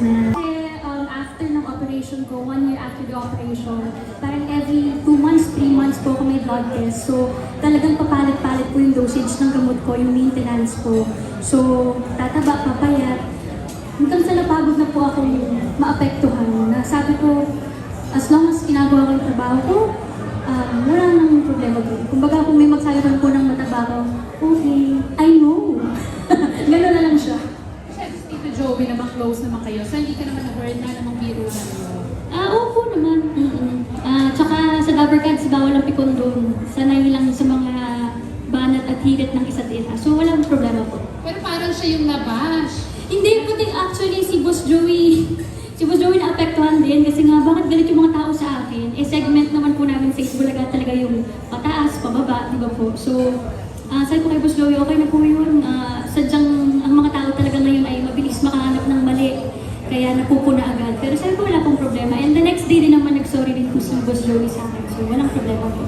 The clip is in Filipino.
na. Kasi um, after ng operation ko, one year after the operation, parang every two months, three months po ako may blood test. So talagang papalit-palit po yung dosage ng gamot ko, yung maintenance ko. So tataba, papayat. Hanggang sa napagod na po akong maapektuhan. Na sabi ko, as long as ginagawa ko yung trabaho ko, um, wala nang problema po. Kumbaga kung may magsayaran po ng mataba ko, okay, I know. Ganun na lang siya. Siyempre, Joey naman close naman kayo. So hindi ka naman na-burn na namang biro na yun. Ah, opo naman. Mm-mm. Ah, tsaka sa Dabber Cats, bawal ang pikon doon. Sanay lang sa mga banat at hirit ng isa't isa. So, walang problema po. Pero parang siya yung nabash. Hindi, pati actually si Boss Joey, si Boss Joey naapektuhan din kasi nga bakit galit yung mga tao sa akin? Eh, segment naman po namin sa Bulaga talaga yung pataas, pababa, di ba po? So, ah sabi ko kay Kaya napupuna agad. Pero sabi ko wala pong problema. And the next day din naman nag-sorry din po si Boss Joey sa akin. So, walang problema po.